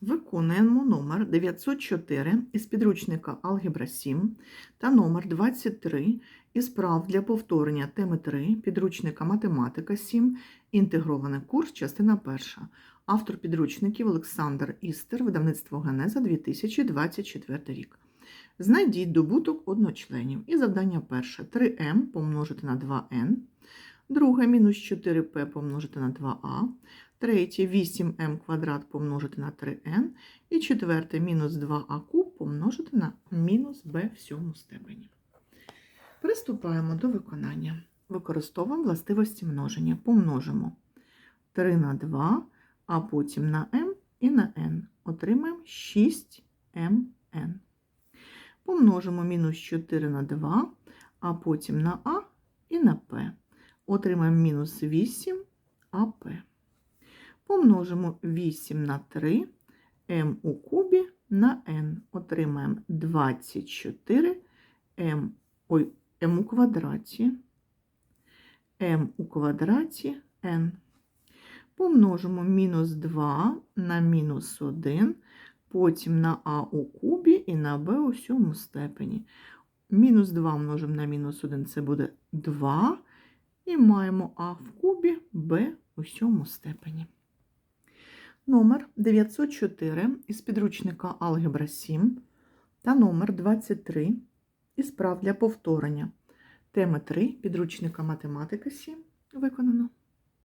Виконуємо номер 904 із підручника Алгебра 7 та номер 23 із прав для повторення теми 3 підручника Математика 7, інтегрований курс, частина 1. Автор підручників Олександр Істер, видавництво Генеза 2024 рік. Знайдіть добуток одночленів. І завдання перше 3m помножити на 2n, друге мінус 4p помножити на 2a, третє 8m квадрат помножити на 3n, і четверте мінус 2а куб помножити на мінус b в сьому степені. Приступаємо до виконання. Використовуємо властивості множення. Помножимо 3 на 2, а потім на m і на n. Отримаємо 6mn. Помножимо мінус 4 на 2, а потім на а і на p. Отримаємо мінус 8 ап. Помножимо 8 на 3, m у кубі на n. Отримаємо 24 m, ой, m у квадраті, m у квадраті n. Помножимо мінус 2 на мінус 1, потім на а у кубі і на b у сьому степені. Мінус 2 множимо на мінус 1 це буде 2. І маємо а в кубі b у сьому степені. Номер 904 із підручника Алгебра 7 та номер 23 із прав для повторення. Теми 3 підручника Математика 7 виконано.